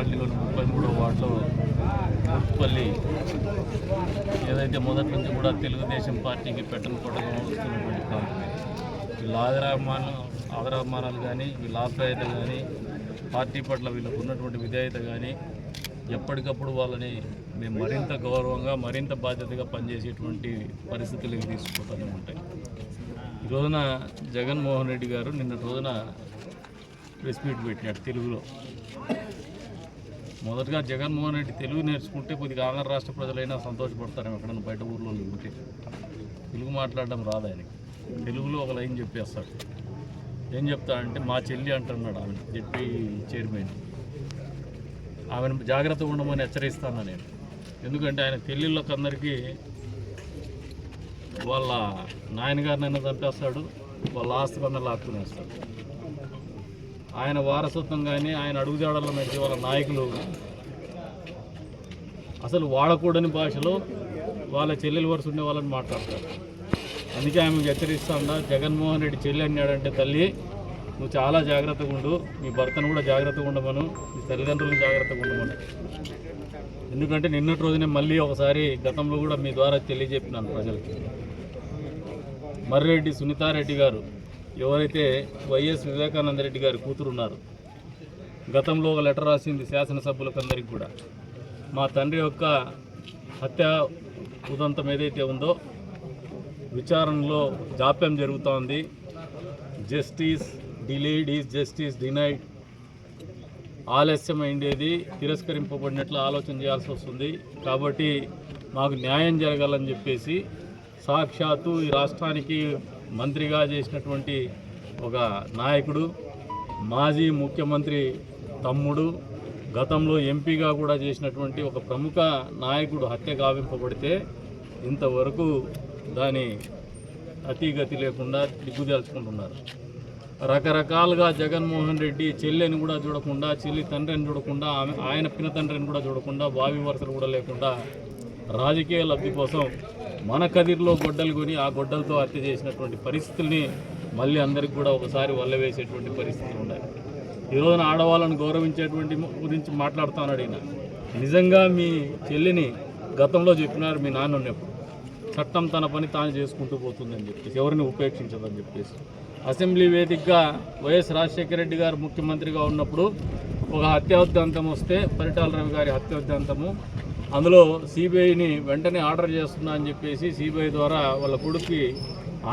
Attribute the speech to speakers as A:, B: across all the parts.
A: మున్సిపాలిటీలోని ముప్పై మూడో వార్డులో ముత్తుపల్లి ఏదైతే మొదటి నుంచి కూడా తెలుగుదేశం పార్టీకి పెట్టను కొట్టగా వస్తున్నటువంటి ప్రాంతం వీళ్ళ ఆదరాభిమానం ఆదరాభిమానాలు కానీ వీళ్ళ ఆప్యాయత కానీ పార్టీ పట్ల వీళ్ళకు ఉన్నటువంటి విధేయత కానీ ఎప్పటికప్పుడు వాళ్ళని మేము మరింత గౌరవంగా మరింత బాధ్యతగా పనిచేసేటువంటి పరిస్థితులకు తీసుకుపోతూనే ఉంటాయి. ఈ రోజున జగన్మోహన్ రెడ్డి గారు నిన్న రోజున ప్రెస్ మీట్ పెట్టినాడు తెలుగులో. మొదటగా జగన్మోహన్ రెడ్డి తెలుగు నేర్చుకుంటే కొద్దిగా ఆంధ్ర రాష్ట్ర ప్రజలైనా సంతోషపడతారేమో ఎక్కడైనా బయట ఊర్లో ఉంటే. తెలుగు మాట్లాడడం రాదు ఆయనకి. తెలుగులో ఒక లైన్ చెప్పేస్తాడు. ఏం చెప్తాడంటే మా చెల్లి అంటున్నాడు ఆమె చెప్పి చైర్మన్. ఆమెను జాగ్రత్తగా ఉండమని హెచ్చరిస్తాను నేను. ఎందుకంటే ఆయన పెళ్ళిళ్ళకి అందరికీ వాళ్ళ నాయనగారినైనా చంపేస్తాడు వాళ్ళ ఆస్తికన్నా లాక్కునేస్తాడు. ఆయన వారసత్వం కానీ ఆయన అడుగుజాడల్లో నడిచే వాళ్ళ నాయకులు. అసలు వాడకూడని భాషలో వాళ్ళ చెల్లెలు వరుస ఉండే వాళ్ళని మాట్లాడతారు. అందుకే ఆమె హెచ్చరిస్తాడా జగన్మోహన్ రెడ్డి చెల్లి అన్నాడంటే తల్లి నువ్వు చాలా జాగ్రత్తగా ఉండు. మీ భర్తను కూడా జాగ్రత్తగా ఉండమను. మీ తల్లిదండ్రులను జాగ్రత్తగా ఉండమను. ఎందుకంటే నిన్నటి రోజునే మళ్ళీ ఒకసారి గతంలో కూడా మీ ద్వారా తెలియజెప్పినాను ప్రజలకి. మర్రెడ్డి సునీతారెడ్డి గారు ఎవరైతే వైఎస్ వివేకానంద రెడ్డి గారి కూతురు ఉన్నారు గతంలో ఒక లెటర్ రాసింది శాసనసభ్యులకందరికి కూడా. మా తండ్రి యొక్క హత్య ఉదంతం ఏదైతే ఉందో విచారణలో జాప్యం జరుగుతోంది. Justice delayed is justice denied ఆలస్యమైండేది తిరస్కరింపబడినట్లు ఆలోచన చేయాల్సి వస్తుంది. కాబట్టి మాకు న్యాయం జరగాలని చెప్పేసి సాక్షాత్తు ఈ రాష్ట్రానికి మంత్రిగా చేసినటువంటి ఒక నాయకుడు మాజీ ముఖ్యమంత్రి తమ్ముడు గతంలో ఎంపీగా కూడా చేసినటువంటి ఒక ప్రముఖ నాయకుడు హత్య గావింపబడితే ఇంతవరకు దాని అతిగతి లేకుండా దిగ్గుదేల్చుకుంటున్నారు. రకరకాలుగా జగన్మోహన్ రెడ్డి చెల్లెని కూడా చూడకుండా చెల్లి తండ్రిని చూడకుండా ఆమె ఆయన పిన తండ్రిని కూడా చూడకుండా బావి వరుసలు కూడా లేకుండా రాజకీయ లబ్ధి కోసం మన కదిరిలో గొడ్డలు కొని ఆ గొడ్డలతో హత్య చేసినటువంటి పరిస్థితుల్ని మళ్ళీ అందరికి కూడా ఒకసారి వల్లవేసేటువంటి పరిస్థితులు ఉన్నాయి ఉండాలి. ఈరోజున ఆడవాళ్ళను గౌరవించేటువంటి గురించి మాట్లాడుతున్నాడు ఈయన. నిజంగా మీ చెల్లిని గతంలో చెప్పినారు మీ నాన్న ఉన్నప్పుడు. చట్టం తన పని తాను చేసుకుంటూ పోతుందని చెప్పేసి ఎవరిని ఉపేక్షించదని చెప్పేసి. అసెంబ్లీ వేదికగా వైఎస్ రాజశేఖర రెడ్డి గారు ముఖ్యమంత్రిగా ఉన్నప్పుడు ఒక హత్యోద్యంతం వస్తే పరిటాల రవి గారి హత్యోద్యంతము అందులో సిబిఐని వెంటనే ఆర్డర్ చేస్తున్నా అని చెప్పేసి సిబిఐ ద్వారా వాళ్ళ కొడుక్కి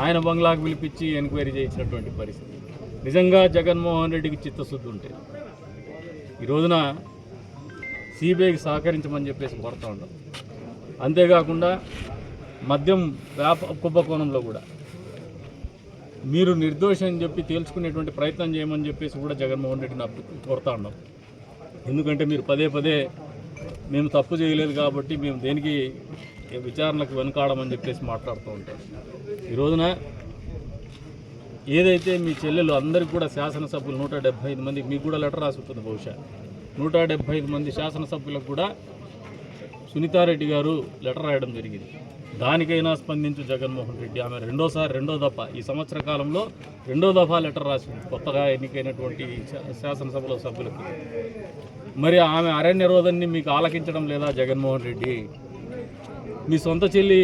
A: ఆయన బంగ్లాకు పిలిపించి ఎంక్వైరీ చేయించినటువంటి పరిస్థితి. నిజంగా జగన్మోహన్ రెడ్డికి చిత్తశుద్ధి ఉంటే ఈ రోజున సిబిఐకి సహకరించమని చెప్పేసి కోరుతా ఉన్నాం. అంతేకాకుండా మద్యం వ్యాప కుంభకోణంలో కూడా మీరు నిర్దోషం అని చెప్పి తేల్చుకునేటువంటి ప్రయత్నం చేయమని చెప్పేసి కూడా జగన్మోహన్ రెడ్డిని అప్పు కోరుతా ఉన్నాం. ఎందుకంటే మీరు పదే పదే మేము తప్పు చేయలేదు కాబట్టి మేము దేనికి విచారణకు వెనుకాడమని చెప్పేసి మాట్లాడుతూ ఉంటాం. ఈ రోజున ఏదైతే మీ చెల్లెలు అందరికీ కూడా శాసనసభ్యులు నూట డెబ్బై ఐదు మంది మీకు కూడా లెటర్ రాసి ఉంటుంది బహుశా. నూట డెబ్బై ఐదు మంది శాసనసభ్యులకు కూడా సునీతారెడ్డి గారు లెటర్ రాయడం జరిగింది. దానికైనా స్పందించు జగన్మోహన్ రెడ్డి ఆమె రెండోసారి రెండో దఫా ఈ సంవత్సర కాలంలో రెండో దఫా లెటర్ రాసింది కొత్తగా ఎన్నికైనటువంటి శాసనసభలో సభ్యులకు. మరి ఆమె అరణ్య రోధాన్ని మీకు ఆలకించడం లేదా జగన్మోహన్ రెడ్డి? మీ సొంత చెల్లి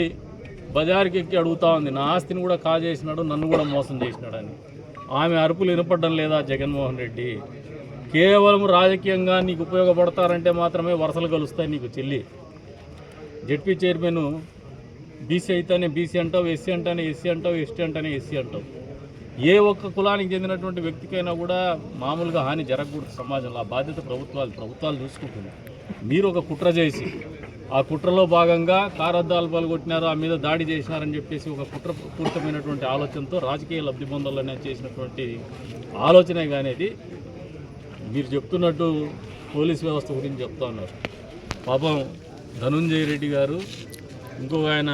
A: బజార్కి ఎక్కి అడుగుతా ఉంది. నా ఆస్తిని కూడా కాజేసినాడు నన్ను కూడా మోసం చేసినాడని. ఆమె అరుపులు వినపడడం లేదా జగన్మోహన్ రెడ్డి? కేవలం రాజకీయంగా నీకు ఉపయోగపడతారంటే మాత్రమే వరుసలు కలుస్తాయి నీకు చెల్లి. జెడ్పీ చైర్మన్ బీసీ అయితేనే బీసీ అంటావు ఎస్సీ అంటానే ఎస్సీ అంటావు ఎస్టీ అంటానే ఎస్సీ అంటావు. ఏ ఒక్క కులానికి చెందినటువంటి వ్యక్తికైనా కూడా మామూలుగా హాని జరగకూడదు సమాజంలో. ఆ బాధ్యత ప్రభుత్వాలు ప్రభుత్వాలు చూసుకుంటుంది మీరు ఒక కుట్ర చేసి ఆ కుట్రలో భాగంగా కారద్దాలు పాల్గొట్టినారు ఆ మీద దాడి చేసినారని చెప్పేసి ఒక కుట్ర పూర్తమైనటువంటి ఆలోచనతో రాజకీయ లబ్ధి పొందాలనే చేసినటువంటి ఆలోచనే కానీ అది. మీరు చెప్తున్నట్టు పోలీస్ వ్యవస్థ గురించి చెప్తా ఉన్నారు. పాపం ధనుంజయ రెడ్డి గారు ఇంకొక ఆయన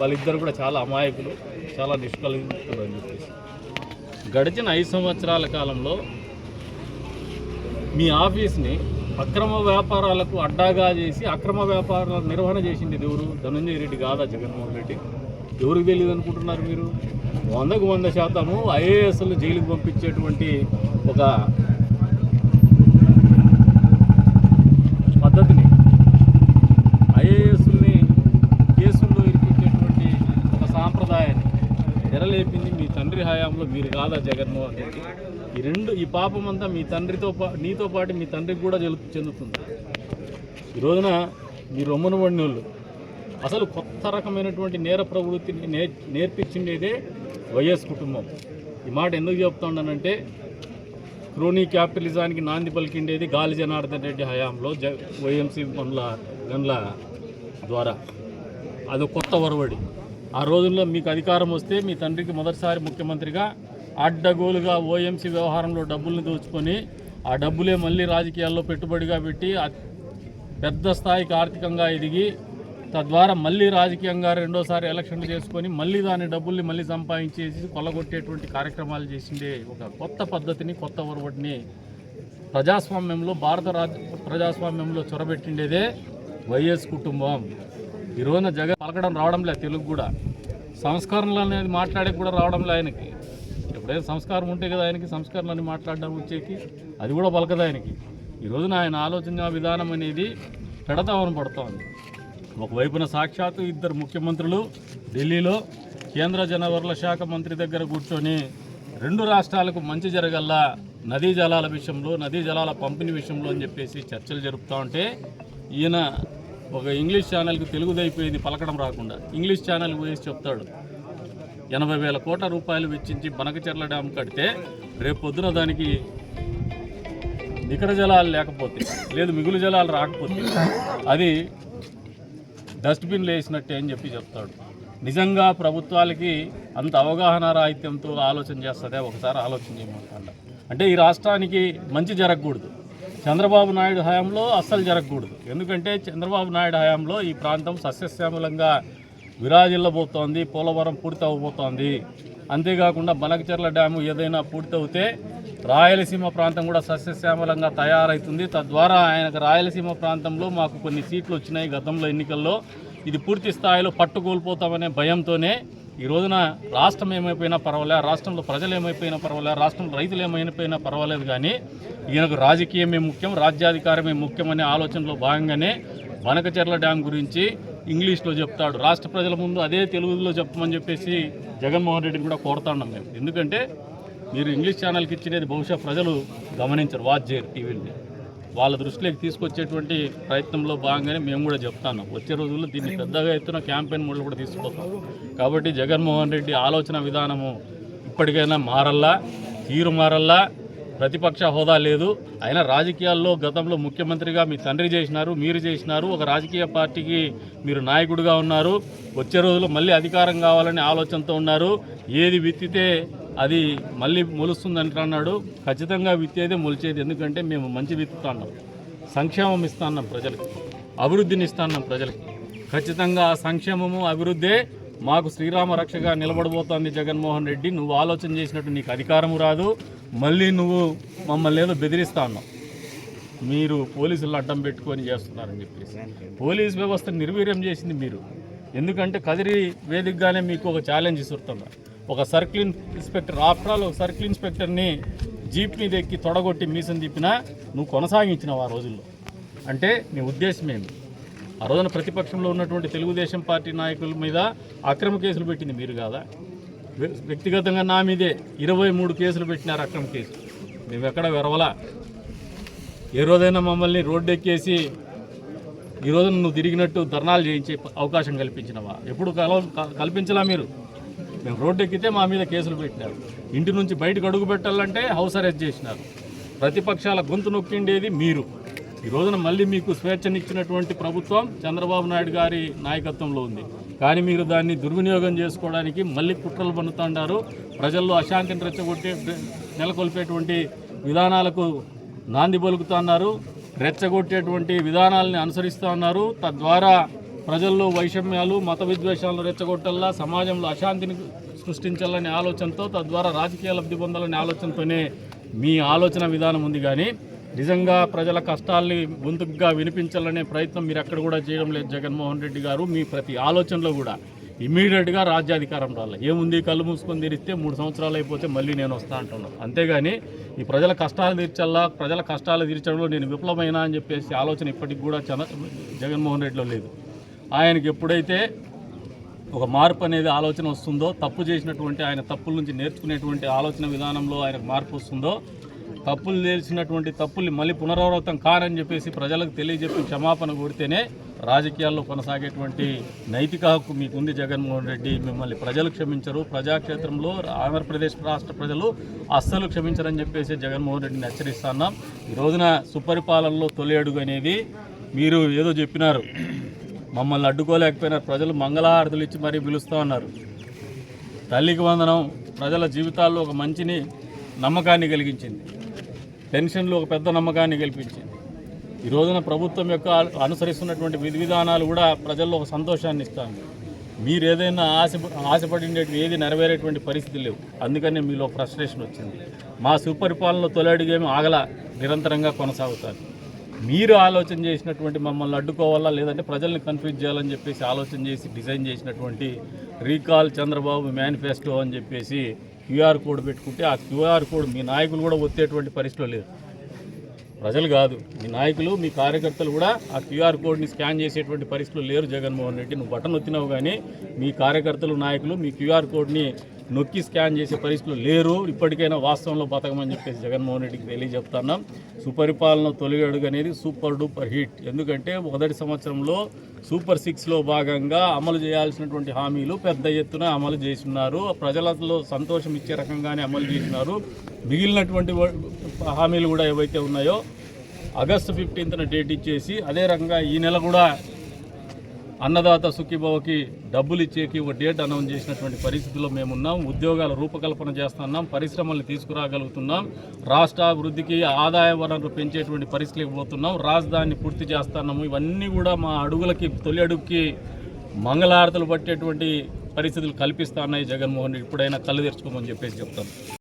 A: వాళ్ళిద్దరు కూడా చాలా అమాయకులు చాలా నిష్కలించులు అని చెప్పేసి. గడిచిన ఐదు సంవత్సరాల కాలంలో మీ ఆఫీస్ని అక్రమ వ్యాపారాలకు అడ్డాగా చేసి అక్రమ వ్యాపారాల నిర్వహణ చేసింది ఎవరు? ధనంజయ రెడ్డి కాదా జగన్మోహన్ రెడ్డి? ఎవరికి తెలియదు అనుకుంటున్నారు మీరు? వందకు వంద శాతము ఐఏఎస్లు జైలుకు పంపించేటువంటి ఒక తెరలేపింది మీ తండ్రి హయాంలో మీరు కాదా జగన్మోహన్ రెడ్డి? ఈ రెండు ఈ పాపం అంతా మీ తండ్రితో పా నీతో పాటు మీ తండ్రికి కూడా జలు చెందుతుంది. ఈ రోజున మీ రొమ్మన వాళ్ళు అసలు కొత్త రకమైనటువంటి నేర ప్రవృత్తిని నే నేర్పించిండేదే వైఎస్ కుటుంబం. ఈ మాట ఎందుకు చెప్తున్నానంటే క్రోనీ క్యాపిటలిజానికి నాంది పలికిండేది గాలి జనార్దన్ రెడ్డి హయాంలో జ వైఎంసీ పనుల గన్ల ద్వారా. అది కొత్త వరవడి. ఆ రోజుల్లో మీకు అధికారం వస్తే మీ తండ్రికి మొదటిసారి ముఖ్యమంత్రిగా అడ్డగోలుగా ఓఎంసీ వ్యవహారంలో డబ్బుల్ని దోచుకొని ఆ డబ్బులే మళ్ళీ రాజకీయాల్లో పెట్టుబడిగా పెట్టి పెద్ద స్థాయికి ఆర్థికంగా ఎదిగి తద్వారా మళ్ళీ రాజకీయంగా రెండోసారి ఎలక్షన్లు చేసుకొని మళ్ళీ దాని డబ్బుల్ని మళ్ళీ సంపాదించేసి కొల్లగొట్టేటువంటి కార్యక్రమాలు చేసిండే ఒక కొత్త పద్ధతిని కొత్త ఒరవడిని ప్రజాస్వామ్యంలో భారత రాజ ప్రజాస్వామ్యంలో చొరబెట్టిండేదే వైఎస్ కుటుంబం. ఈ రోజున జగన్ పలకడం రావడం లేదు తెలుగు కూడా. సంస్కరణలు అనేది మాట్లాడే కూడా రావడం లేదు ఆయనకి. ఎప్పుడైనా సంస్కారం ఉంటే కదా ఆయనకి సంస్కరణలు మాట్లాడడం వచ్చేకి. అది కూడా పలకదు ఆయనకి. ఈ రోజున ఆయన ఆలోచన విధానం అనేది పెడతామని పడుతోంది. ఒకవైపున సాక్షాత్తు ఇద్దరు ముఖ్యమంత్రులు ఢిల్లీలో కేంద్ర జనవరుల శాఖ మంత్రి దగ్గర కూర్చొని రెండు రాష్ట్రాలకు మంచి జరగల్లా నదీ జలాల విషయంలో నదీ జలాల పంపిణీ విషయంలో అని చెప్పేసి చర్చలు జరుపుతూ ఉంటే ఈయన ఒక ఇంగ్లీష్ ఛానల్కి తెలుగుదైపోయింది పలకడం రాకుండా. ఇంగ్లీష్ ఛానల్ వేసి చెప్తాడు. ఎనభై వేల కోట్ల రూపాయలు వెచ్చించి బనకచెర్ల డ్యామ్ కడితే రేపు పొద్దున దానికి నికర జలాలు లేకపోతే లేదు మిగులు జలాలు రాకపోతే అది డస్ట్బిన్లు వేసినట్టే అని చెప్పి చెప్తాడు. నిజంగా ప్రభుత్వాలకి అంత అవగాహన రాహిత్యంతో ఆలోచన చేస్తుందే? ఒకసారి ఆలోచన చేయమంటాడు అంటే ఈ రాష్ట్రానికి మంచి జరగకూడదు. చంద్రబాబు నాయుడు హయాంలో అస్సలు జరగకూడదు. ఎందుకంటే చంద్రబాబు నాయుడు హయాంలో ఈ ప్రాంతం సస్యశ్యామలంగా విరాజిల్లబోతోంది పోలవరం పూర్తి అవ్వబోతోంది అంతేకాకుండా బనకచెర్ల డ్యాము ఏదైనా పూర్తవుతే రాయలసీమ ప్రాంతం కూడా సస్యశ్యామలంగా తయారవుతుంది తద్వారా ఆయనకు రాయలసీమ ప్రాంతంలో మాకు కొన్ని సీట్లు వచ్చినాయి గతంలో ఎన్నికల్లో. ఇది పూర్తి స్థాయిలో పట్టు కోల్పోతామనే భయంతోనే ఈ రోజున రాష్ట్రం ఏమైపోయినా పర్వాలే రాష్ట్రంలో ప్రజలు ఏమైపోయినా పర్వాలే రాష్ట్రంలో రైతులు ఏమైపోయినా పర్వాలేదు కానీ ఈయనకు రాజకీయమే ముఖ్యం రాజ్యాధికారమే ముఖ్యం అనే ఆలోచనలో భాగంగానే బనకచెర్ల డ్యామ్ గురించి ఇంగ్లీష్లో చెప్తాడు. రాష్ట్ర ప్రజల ముందు అదే తెలుగులో చెప్పమని చెప్పేసి జగన్మోహన్ రెడ్డిని కూడా కోరుతున్నాం మేము. ఎందుకంటే మీరు ఇంగ్లీష్ ఛానల్కి ఇచ్చినది బహుశా ప్రజలు గమనించరు వాచ్ చేయరు టీవీని. వాళ్ళ దృష్టిలోకి తీసుకొచ్చేటువంటి ప్రయత్నంలో భాగంగానే మేము కూడా చెప్తాను. వచ్చే రోజుల్లో దీన్ని పెద్దగా ఎత్తున క్యాంపెయిన్ మూడు కూడా తీసుకుపోతాం. కాబట్టి జగన్మోహన్ రెడ్డి ఆలోచన విధానము ఇప్పటికైనా మారల్లా తీరు మారల్లా ప్రతిపక్ష హోదా లేదు. అయినా రాజకీయాల్లో గతంలో ముఖ్యమంత్రిగా మీ తండ్రి చేసినారు మీరు చేసినారు ఒక రాజకీయ పార్టీకి మీరు నాయకుడిగా ఉన్నారు. వచ్చే రోజుల్లో మళ్ళీ అధికారం కావాలనే ఆలోచనతో ఉన్నారు. ఏది విత్తితే అది మళ్ళీ మొలుస్తుంది అంటున్నాడు ఖచ్చితంగా విత్తేదే మొలిచేది. ఎందుకంటే మేము మంచి విత్తుతున్నాం. సంక్షేమం ఇస్తున్నాం ప్రజలకి. అభివృద్ధిని ఇస్తున్నాం ప్రజలకి. ఖచ్చితంగా ఆ సంక్షేమము అభివృద్ధే మాకు శ్రీరామ రక్షగా నిలబడబోతోంది జగన్మోహన్ రెడ్డి. నువ్వు ఆలోచన చేసినట్టు నీకు అధికారం రాదు. మళ్ళీ నువ్వు మమ్మల్ని ఏదో బెదిరిస్తా ఉన్నావు మీరు పోలీసులు అడ్డం పెట్టుకొని చేస్తున్నారని చెప్పేసి. పోలీస్ వ్యవస్థ నిర్వీర్యం చేసింది మీరు. ఎందుకంటే కదిరి వేదికగానే మీకు ఒక ఛాలెంజ్ ఇస్తున్నారు. ఒక సర్కిల్ ఇన్స్పెక్టర్ ఆఫ్టర్ ఆల్ ఒక సర్కిల్ ఇన్స్పెక్టర్ని జీప్ మీద ఎక్కి తొడగొట్టి మీసం తిప్పినా నువ్వు కొనసాగించినావు ఆ రోజుల్లో. అంటే నీ ఉద్దేశం ఏమి ఆ రోజున ప్రతిపక్షంలో ఉన్నటువంటి తెలుగుదేశం పార్టీ నాయకుల మీద అక్రమ కేసులు పెట్టింది మీరు కాదా? వ్యక్తిగతంగా నా మీదే ఇరవై మూడు కేసులు పెట్టినారు అక్రమ కేసులు మేము ఎక్కడ వెరవలా? ఏ రోజైనా మమ్మల్ని రోడ్డు ఎక్కేసి ఈ నువ్వు తిరిగినట్టు ధర్నాలు చేయించే అవకాశం కల్పించినవా? ఎప్పుడు కల- క- కల్పించలా మీరు? మేము రోడ్డు ఎక్కితే మా మీద కేసులు పెట్టినారు. ఇంటి నుంచి బయటకు అడుగు పెట్టాలంటే హౌస్ అరెస్ట్ చేసినారు. ప్రతిపక్షాల గొంతు నొక్కిండేది మీరు. ఈ రోజున మళ్ళీ మీకు స్వేచ్ఛనిచ్చినటువంటి ప్రభుత్వం చంద్రబాబు నాయుడు గారి నాయకత్వంలో ఉంది. కానీ మీరు దాన్ని దుర్వినియోగం చేసుకోవడానికి మళ్ళీ కుట్రలు పన్నుతుండారు. ప్రజల్లో అశాంతిని రెచ్చగొట్టే నెలకొల్పేటువంటి విధానాలకు నాంది పలుకుతున్నారు రెచ్చగొట్టేటువంటి విధానాలని అనుసరిస్తూ ఉన్నారు తద్వారా ప్రజల్లో వైషమ్యాలు మత విద్వేషాలను రెచ్చగొట్టల్లా సమాజంలో అశాంతిని సృష్టించాలనే ఆలోచనతో తద్వారా రాజకీయ లబ్ధి పొందాలనే ఆలోచనతోనే మీ ఆలోచన విధానం ఉంది కానీ నిజంగా ప్రజల కష్టాల్ని ముందుగా వినిపించాలనే ప్రయత్నం మీరు ఎక్కడ కూడా చేయడం లేదు జగన్మోహన్ రెడ్డి గారు. మీ ప్రతి ఆలోచనలో కూడా ఇమీడియట్గా రాజ్యాధికారం రాలే. ఏముంది? కళ్ళు మూసుకొని తీరిస్తే మూడు సంవత్సరాలు అయిపోతే మళ్ళీ నేను వస్తా అంటున్నాను అంతేగాని ఈ ప్రజల కష్టాలు తీర్చల్లా ప్రజల కష్టాలు తీర్చడంలో నేను విఫలమైనా అని చెప్పేసి ఆలోచన ఇప్పటికి కూడా చంద్ర జగన్మోహన్ రెడ్డిలో లేదు. ఆయనకి ఎప్పుడైతే ఒక మార్పు అనేది ఆలోచన వస్తుందో తప్పు చేసినటువంటి ఆయన తప్పుల నుంచి నేర్చుకునేటువంటి ఆలోచన విధానంలో ఆయనకు మార్పు వస్తుందో తప్పులు తెలిసినటువంటి తప్పుల్ని మళ్ళీ పునరావృతం కారని చెప్పేసి ప్రజలకు తెలియజెప్పి క్షమాపణ కోరితేనే రాజకీయాల్లో కొనసాగేటువంటి నైతిక హక్కు మీకుంది జగన్మోహన్ రెడ్డి. మిమ్మల్ని ప్రజలు క్షమించరు. ప్రజాక్షేత్రంలో ఆంధ్రప్రదేశ్ రాష్ట్ర ప్రజలు అస్సలు క్షమించరని చెప్పేసి జగన్మోహన్ రెడ్డిని హెచ్చరిస్తున్నాం ఈ రోజున సుపరిపాలనలో తొలి అడుగు అనేది మీరు ఏదో చెప్పినారు. మమ్మల్ని అడ్డుకోలేకపోయినారు. ప్రజలు మంగళహారతులు ఇచ్చి మరీ పిలుస్తూ ఉన్నారు. తల్లికి వందనం ప్రజల జీవితాల్లో ఒక మంచిని నమ్మకాన్ని కలిగించింది. పెన్షన్లు ఒక పెద్ద నమ్మకాన్ని కల్పించింది ఈ రోజున ప్రభుత్వం యొక్క అనుసరిస్తున్నటువంటి విధి విధానాలు కూడా ప్రజల్లో ఒక సంతోషాన్ని ఇస్తాను మీరు ఏదైనా ఆశ ఆశపడినటువంటి ఏది నెరవేరేటువంటి పరిస్థితి లేవు. అందుకనే మీలో ఫ్రస్ట్రేషన్ వచ్చింది. మా సుపరిపాలనలో తొలి ఆగల నిరంతరంగా కొనసాగుతారు మీరు ఆలోచన చేసినటువంటి మమ్మల్ని అడ్డుకోవాలా? లేదంటే ప్రజల్ని కన్ఫ్యూజ్ చేయాలని చెప్పేసి ఆలోచన చేసి డిజైన్ చేసినటువంటి రీకాల్ చంద్రబాబు మేనిఫెస్టో అని చెప్పేసి క్యూఆర్ కోడ్ పెట్టుకుంటే ఆ క్యూఆర్ కోడ్ మీ నాయకులు కూడా ఒత్తేటువంటి పరిస్థితిలో లేదు ప్రజలు కాదు మీ నాయకులు మీ కార్యకర్తలు కూడా ఆ క్యూఆర్ కోడ్ని స్కాన్ చేసేటువంటి పరిస్థితులు లేరు జగన్మోహన్ రెడ్డి. నువ్వు బటన్ నొత్తినావు కానీ మీ కార్యకర్తలు నాయకులు మీ క్యూఆర్ కోడ్ని నొక్కి స్కాన్ చేసే పరిస్థితులు లేరు. ఇప్పటికైనా వాస్తవంలో బతకమని చెప్పేసి జగన్మోహన్ రెడ్డికి తెలియజెప్తున్నాం సుపరిపాలన తొలి అడుగు అనేది సూపర్ డూపర్ హిట్. ఎందుకంటే మొదటి సంవత్సరంలో సూపర్ సిక్స్లో భాగంగా అమలు చేయాల్సినటువంటి హామీలు పెద్ద ఎత్తున అమలు చేస్తున్నారు. ప్రజలలో సంతోషం ఇచ్చే రకంగానే అమలు చేసినారు మిగిలినటువంటి వ- హామీలు కూడా ఏవైతే ఉన్నాయో ఆగస్టు ఫిఫ్టీన్త్న డేట్ ఇచ్చేసి అదే రకంగా ఈ నెల కూడా అన్నదాత సుఖీభావకి డబ్బులు ఇచ్చేకి ఒక డేట్ అనౌన్స్ చేసినటువంటి పరిస్థితుల్లో మేమున్నాం ఉద్యోగాల రూపకల్పన చేస్తున్నాం. పరిశ్రమల్ని తీసుకురాగలుగుతున్నాం. రాష్ట్ర అభివృద్ధికి ఆదాయ వనరులు పెంచేటువంటి పరిస్థితులకు పోతున్నాం. రాజధానిని పూర్తి చేస్తున్నాము. ఇవన్నీ కూడా మా అడుగులకి తొలి అడుగుకి మంగళారతలు పట్టేటువంటి పరిస్థితులు కల్పిస్తా ఉన్నాయి జగన్మోహన్ ఇప్పుడైనా కళ్ళు తెరుచుకోమని చెప్పేసి చెప్తాను